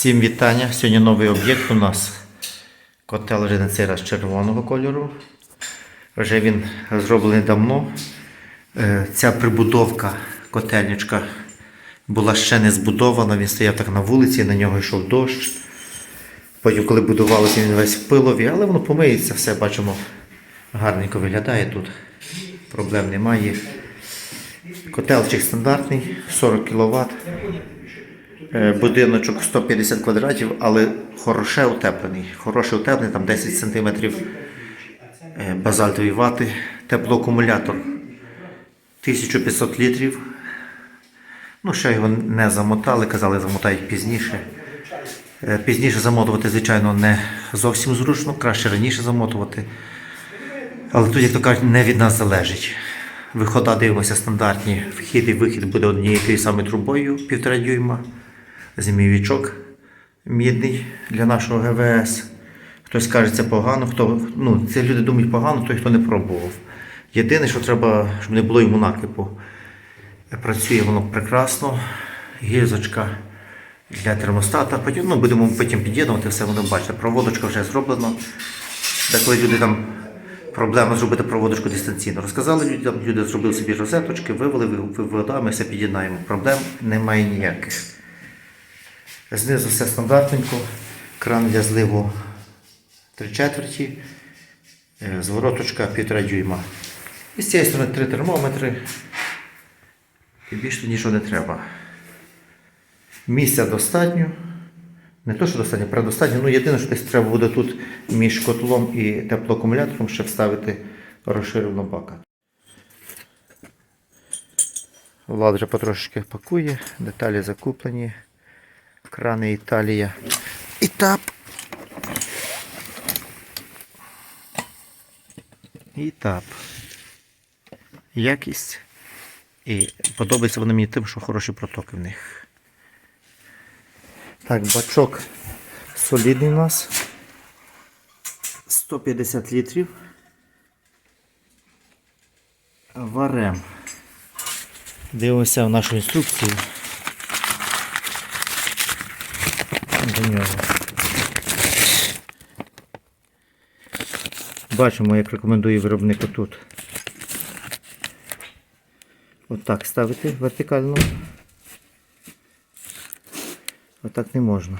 Всім вітання. Сьогодні новий об'єкт у нас. Котел цей раз червоного кольору. Вже він зроблений давно. Е, Ця прибудовка, котельничка, була ще не збудована. Він стояв так на вулиці, на нього йшов дощ. Потім, коли будувалося, він весь в пилові, але воно помиється, все бачимо, гарненько виглядає тут. Проблем немає. Котелчик стандартний, 40 кВт. Е, Будиночок 150 квадратів, але хороше утеплений. Хороше утеплений, там 10 см базальтові вати, теплоакумулятор 1500 літрів. Ну, ще його не замотали, казали, замотають пізніше. Е, Пізніше замотувати, звичайно, не зовсім зручно, краще раніше замотувати. Але тут, як то кажуть, не від нас залежить. Вихода дивимося стандартні. Вхід і вихід буде однією тією самою трубою півтора дюйма. Зимівічок мідний для нашого ГВС. Хтось каже, це погано, хто, ну, це люди думають погано, той, хто не пробував. Єдине, що треба, щоб не було йому накипу. Працює воно прекрасно. Гільзочка для термостата. Потім, ну, будемо потім під'єднувати, все воно бачите. Проводочка вже зроблена. Деколи люди там проблема зробити проводочку дистанційно. Розказали людям, люди зробили собі розеточки, вивели вода, ми все під'єднаємо. Проблем немає ніяких. Знизу все стандартненько. Кран для зливу 3 четверті, е, звороточка 1,5 дюйма. І з цієї сторони три термометри. І більше нічого не треба. Місця достатньо. Не то, що достатньо, предостатньо. Ну, єдине, що десь треба буде тут між котлом і теплоакумулятором ще вставити розширену бака. Влад вже потрошечки пакує, деталі закуплені. Крани Італія. Ітап. Ітап. Якість. І подобається вони мені тим, що хороші протоки в них. Так, бачок солідний у нас. 150 літрів. Варем. Дивимося в нашу інструкцію. До нього. Бачимо, як рекомендує виробник отут. Отак ставити вертикально. Отак не можна.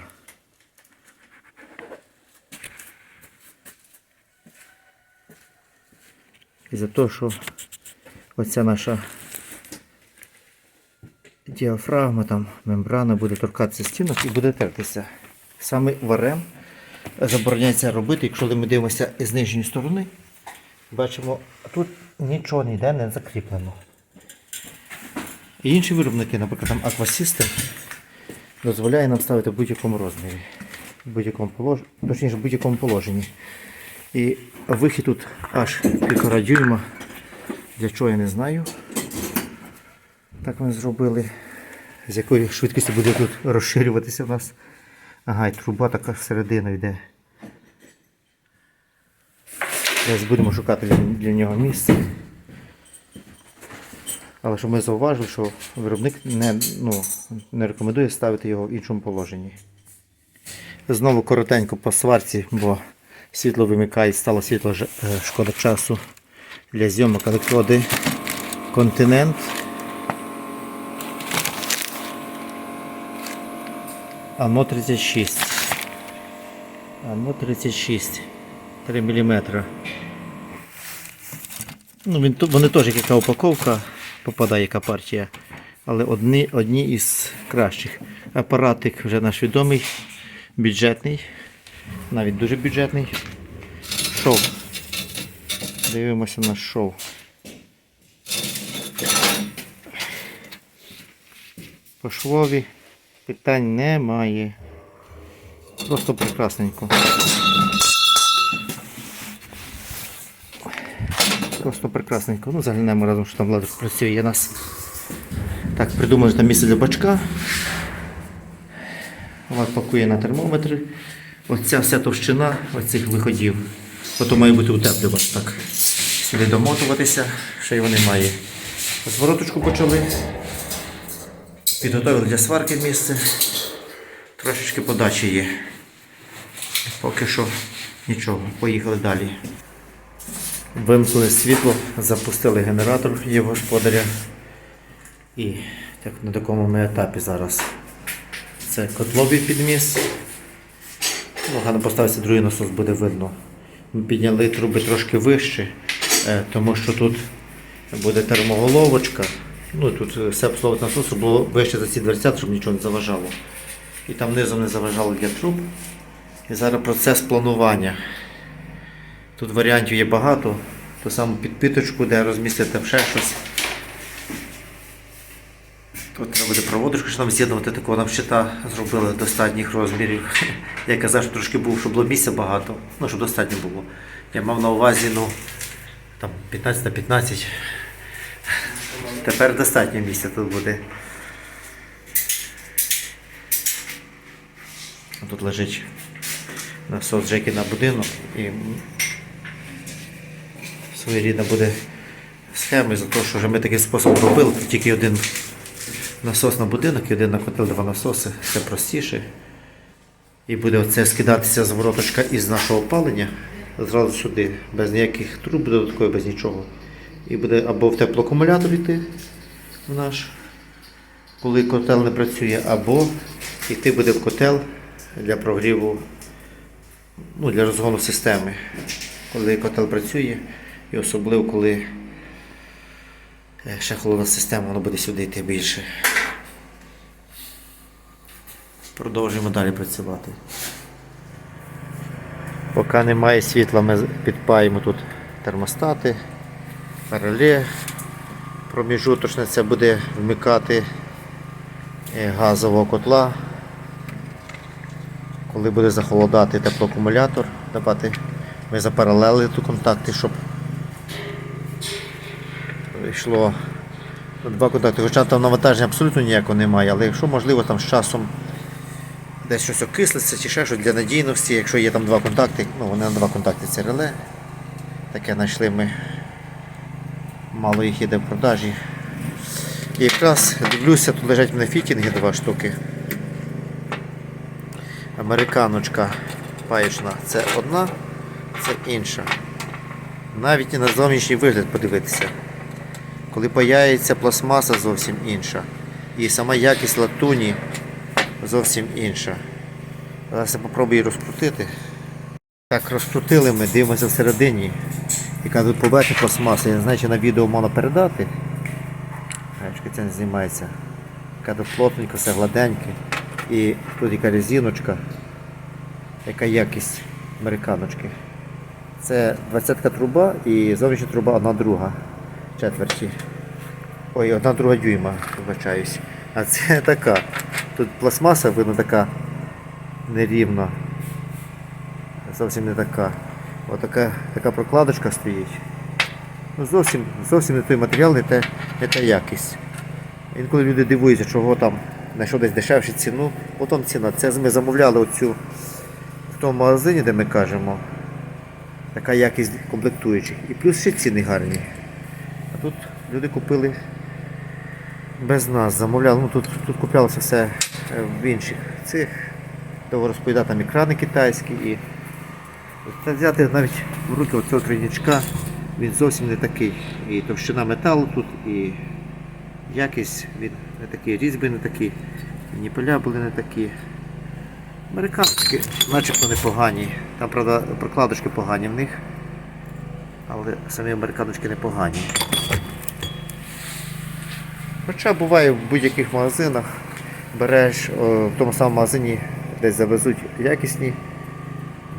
І за те, що оця наша діафрагма, там, мембрана буде торкатися стінок і буде тертися. Саме варем забороняється робити, якщо ми дивимося з нижньої сторони, бачимо, тут нічого ніде не закріплено. І інші виробники, наприклад, там Aquasystem, дозволяє нам ставити в будь-якому розмірі, в будь-якому положенні, точніше в будь-якому положенні. І вихід тут аж півтора дюйма. Для чого я не знаю. Так ми зробили. З якою швидкістю буде тут розширюватися в нас. Ага, і труба така всередину йде. Зараз будемо шукати для, нього місце. Але щоб ми зауважили, що виробник не, ну, не рекомендує ставити його в іншому положенні. Знову коротенько по сварці, бо світло вимикає, стало світло е, шкода часу для зйомок електроди Континент. Ано 36. Ано 36. 3 мм. Ну, він, вони теж яка упаковка, попадає яка партія. Але одні, одні із кращих. Апаратик вже наш відомий, бюджетний, навіть дуже бюджетний. Шов. Дивимося на шов. По швові питань немає. Просто прекрасненько. Просто прекрасненько. Ну, заглянемо разом, що там влада працює. Нас так придумали там місце для бачка. Влад пакує на термометри. Оця вся товщина оцих виходів. Ото має бути утеплювач так. Сюди домотуватися, ще його немає. Звороточку почали. Підготовили для сварки місце. Трошечки подачі є. Поки що нічого. Поїхали далі. Вимкнули світло, запустили генератор є господаря. І так на такому ми етапі зараз. Це котловий підміс. Ну, гарно поставиться другий насос, буде видно. Ми підняли труби трошки вище, е, тому що тут буде термоголовочка. Ну, тут е, все обслуговувати насос, було вище за ці дверцята, щоб нічого не заважало. І там низом не заважало для труб. І зараз процес планування. Тут варіантів є багато. Ту саму підпиточку, де розмістити ще щось. Тут треба буде проводочку, що нам з'єднувати такого нам щита зробили достатніх розмірів. Я казав, що трошки був, щоб було місця багато, ну щоб достатньо було. Я мав на увазі, ну, там 15 на 15. Тепер достатньо місця тут буде. Тут лежить насос Джекі на будинок і своєрідна буде схема за те, що вже ми таким способом робили, тут тільки один насос на будинок і один на котел, два насоси, це простіше. І буде оце скидатися з вороточка із нашого опалення зразу сюди, без ніяких труб додаткових, без нічого. І буде або в теплоакумулятор йти в наш, коли котел не працює, або йти буде в котел для прогріву, ну, для розгону системи, коли котел працює, і особливо коли е, ще холодна система, воно буде сюди йти більше. Продовжуємо далі працювати. Поки немає світла, ми підпаємо тут термостати, реле. Проміжуточне це буде вмикати е, газового котла. Коли буде захолодати теплоакумулятор, давати, ми запаралелили тут контакти, щоб йшло два контакти. Хоча там навантаження абсолютно ніякого немає, але якщо можливо там з часом десь щось окислиться чи ще щось для надійності, якщо є там два контакти, ну вони на два контакти це реле. Таке знайшли ми. Мало їх іде в продажі. І якраз дивлюся, тут лежать в мене фітінги два штуки. Американочка паєчна це одна, це інша. Навіть і на зовнішній вигляд подивитися. Коли паяється пластмаса зовсім інша. І сама якість латуні зовсім інша. Зараз я попробую її розкрутити. Так, розкрутили ми, дивимося всередині. Яка тут поверхня пластмаса. Я не знаю, чи на відео можна передати. Це не знімається. Яка тут плотненько, все гладеньке. І тут яка резиночка. Яка якість американочки. Це 20-ка труба і зовнішня труба одна друга четверті. Ой, одна друга дюйма, вибачаюсь. А це така. Тут пластмаса, видно, така нерівна. Зовсім не така. Отака така прокладочка стоїть. Ну, зовсім, зовсім не той матеріал, не, те, не та якість. Інколи люди дивуються, чого там знайшов десь дешевшу ціну. Потім ціна. Це ми замовляли оцю в тому магазині, де ми кажемо. Така якість комплектуючих. І плюс ще ціни гарні. А тут люди купили без нас, замовляли. Ну, тут, тут куплялося все е, в інших цих. Довго розповідати, там екрани китайські і та взяти навіть в руки оцього тройничка, він зовсім не такий. І товщина металу тут, і якість він не такий, різьби не такі, ніпеля були не такі. Американські начебто непогані. Там, правда, прокладочки погані в них. Але самі американочки непогані. Хоча буває в будь-яких магазинах, береш о, в тому самому магазині, десь завезуть якісні,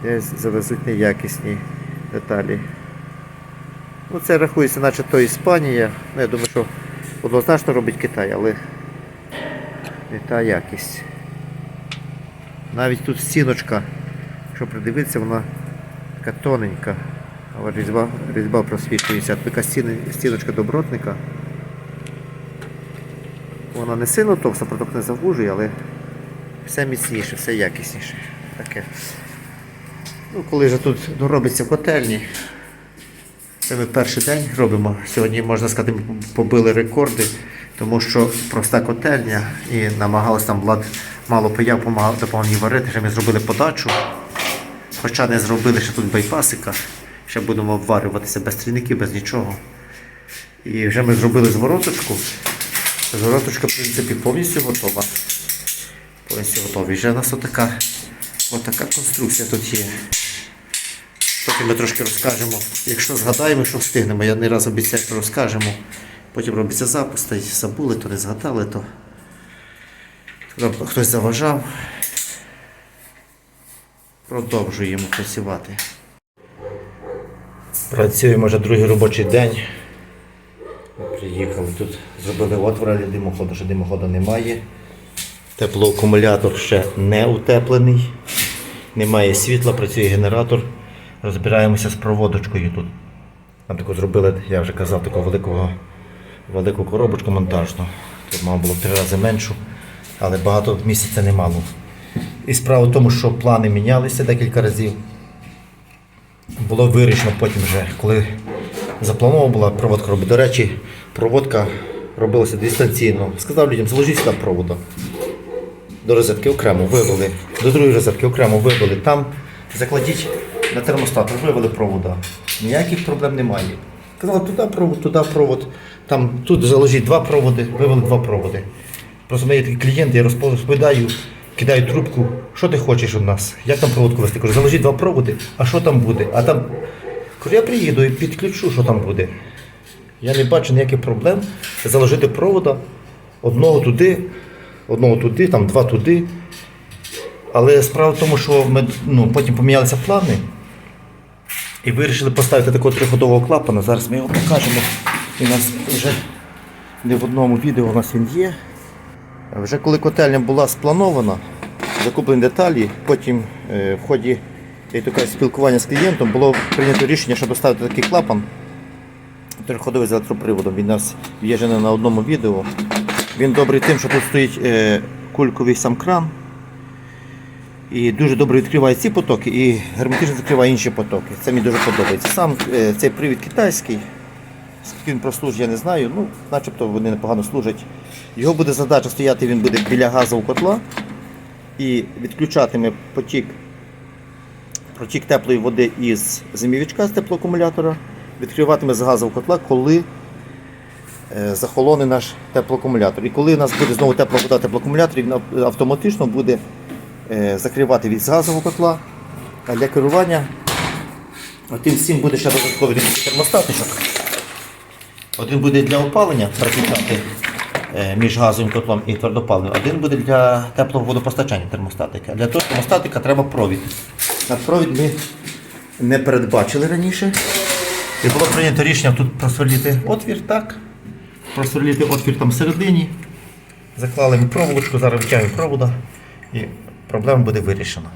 десь завезуть неякісні деталі. Ну, це рахується, наче то Іспанія. Ну, я думаю, що однозначно робить Китай, але не та якість. Навіть тут стіночка, якщо придивитися, вона така тоненька, але різьба, різьба просвітлюється. Така стіночка добротника. Вона не сильно товста, проток не завужує, але все міцніше, все якісніше. Таке. Ну, коли вже тут доробиться в котельні, це ми перший день робимо. Сьогодні, можна сказати, ми побили рекорди, тому що проста котельня і намагалися там влад мало пияв, допомагав, мені варити, ще ми зробили подачу. Хоча не зробили ще тут байпасика. Ще будемо обварюватися без трійників, без нічого. І вже ми зробили звороточку. Звороточка, в принципі, повністю готова. Повністю готова. І вже у нас отака, отака конструкція тут є. Потім ми трошки розкажемо. Якщо згадаємо, що встигнемо, я не раз обіцяю, що розкажемо. Потім робиться запуск, та й забули, то не згадали, то хтось заважав. Продовжуємо працювати. Працюємо вже другий робочий день. Приїхали тут, зробили отвори димоходу, що димоходу немає. Теплоакумулятор ще не утеплений. Немає світла, працює генератор. Розбираємося з проводочкою тут. Нам таку зробили, я вже казав, таку великого, велику коробочку монтажну. Тут мав було три рази меншу, але багато місяця не мало. І справа в тому, що плани мінялися декілька разів. Було вирішено потім вже, коли запланована була проводка робити. До речі, проводка робилася дистанційно. Сказав людям, заложіть сюди провода. До розетки окремо вивели, до другої розетки окремо вивели. Там закладіть на термостат, вивели провода. Ніяких проблем немає. Казали, туди провод, туди провод. Там, тут заложіть два проводи, вивели два проводи. Просто в мене є такий клієнт, я розповідаю, кидаю трубку, що ти хочеш у нас? Як там проводку вести? Кажу, заложіть два проводи, а що там буде? А там, кажу, я приїду і підключу, що там буде. Я не бачу ніяких проблем заложити провода одного туди, одного туди, там два туди. Але справа в тому, що ми ну, потім помінялися плани і вирішили поставити такого триходового клапана. Зараз ми його покажемо. І у нас вже не в одному відео у нас він є. Вже коли котельня була спланована, закуплені деталі, потім е, в ході спілкування з клієнтом було прийнято рішення, щоб поставити такий клапан триходовий з електроприводом. Він у нас в'єжений на одному відео. Він добрий тим, що тут стоїть е, кульковий сам кран. І дуже добре відкриває ці потоки і герметично закриває інші потоки. Це мені дуже подобається. Сам е, цей привід китайський. Скільки він прослужить, я не знаю. Ну, начебто вони непогано служать. Його буде задача стояти, він буде біля газового котла і відключатиме потік, потік теплої води із зимівічка з теплоакумулятора, відкриватиме з газового котла, коли захолоне наш теплоакумулятор. І коли у нас буде знову тепла вода в теплоакумуляторі, він автоматично буде е, закривати від газового котла. А для керування тим всім буде ще додатковий термостатичок. Один буде для опалення переключати е, між газовим котлом і твердопаливним, один буде для теплого водопостачання термостатика. Для того термостатика треба провід. На провід ми не передбачили раніше. І було прийнято рішення тут просверлити отвір, так. Просверлити отвір там всередині. Заклали ми зараз витягуємо провода і проблема буде вирішена.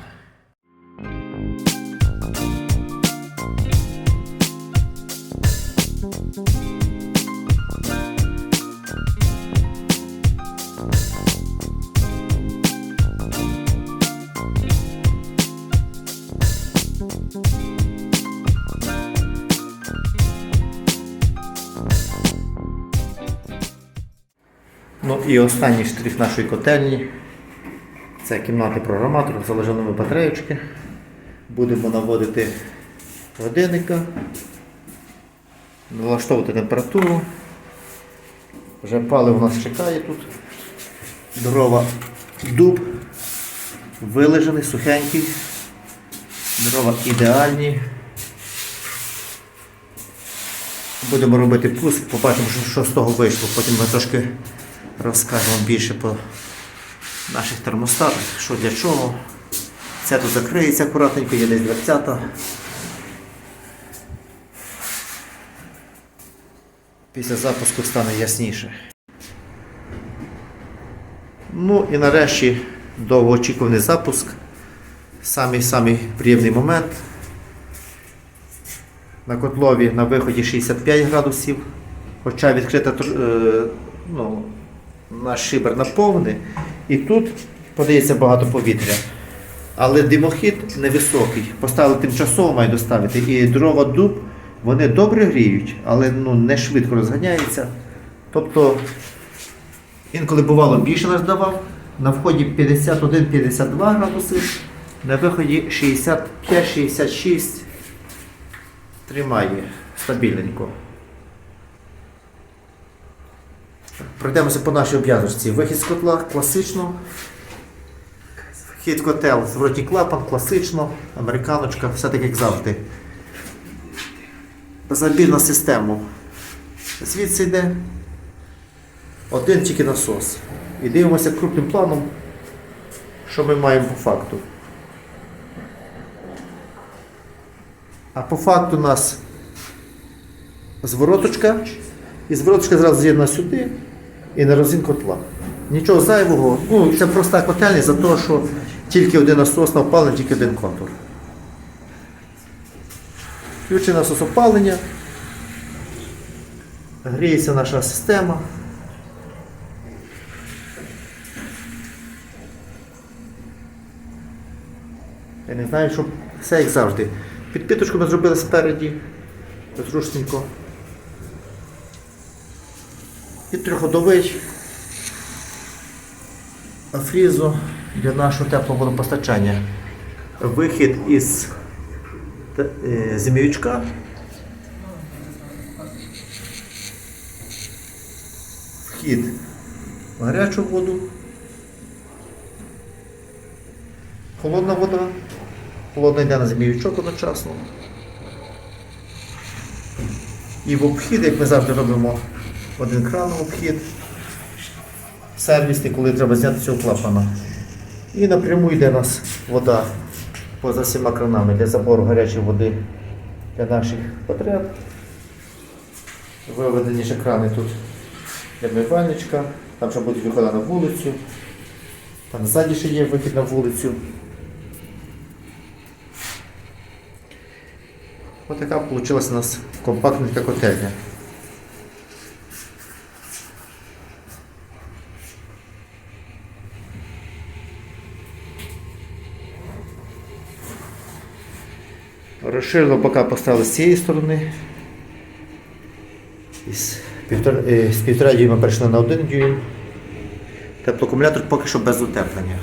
Ну і останній штрих нашої котельні. Це кімнатний програматор з заложеними батареєчки. Будемо наводити годинника, налаштовувати температуру. Вже паливо у нас чекає тут. Дрова дуб, вилежений, сухенький. Дрова ідеальні. Будемо робити пуск, побачимо, що з того вийшло. Потім ми трошки розкажемо більше по наших термостатах, що для чого. Це тут закриється акуратненько, є десь дверцята. Після запуску стане ясніше. Ну і нарешті довгоочікуваний запуск. Самий-самий приємний момент. На котлові на виході 65 градусів, хоча відкрита е, ну, наш шибер наповний, і тут подається багато повітря. Але димохід невисокий. Поставили тимчасово має доставити. І дрова дуб вони добре гріють, але ну, не швидко розганяються. Тобто інколи бувало більше нас давав На вході 51-52 градуси, на виході 65-66. Тримає стабільненько. Пройдемося по нашій обв'язочці. Вихід з котла класично. Вхід котел, зворотній клапан, класично, американочка, все так як завжди. Забір на систему. Звідси йде один тільки насос. І дивимося крупним планом, що ми маємо по факту. А по факту у нас звороточка, і звороточка зразу з'єднана сюди і на розін котла. Нічого зайвого. Ну, це проста котельня за те, що тільки один насос на опалення, тільки один контур. Включений насос опалення. Гріється наша система. Я не знаю, що все як завжди. Підпіточку ми зробили спереді. Зручненько. І трьохходовий фрізу для нашого теплого водопостачання. Вихід із е. Вхід в гарячу воду. Холодна вода. Холодна йде на зимівичок одночасно. І в обхід, як ми завжди робимо, один кран обхід. Сервісний, коли треба зняти цього клапана. І напряму йде у нас вода поза всіма кранами для забору гарячої води для наших потреб. Виведені ще крани тут для мивальничка, там ще будуть виходи на вулицю. Там ззаді ще є вихід на вулицю. Ось така вийшла у нас компактненька котельня. Розширили бока поставили з цієї сторони. Із півтора, е, з півтора дюйма перейшли на один дюйм. Теплоакумулятор поки що без утеплення.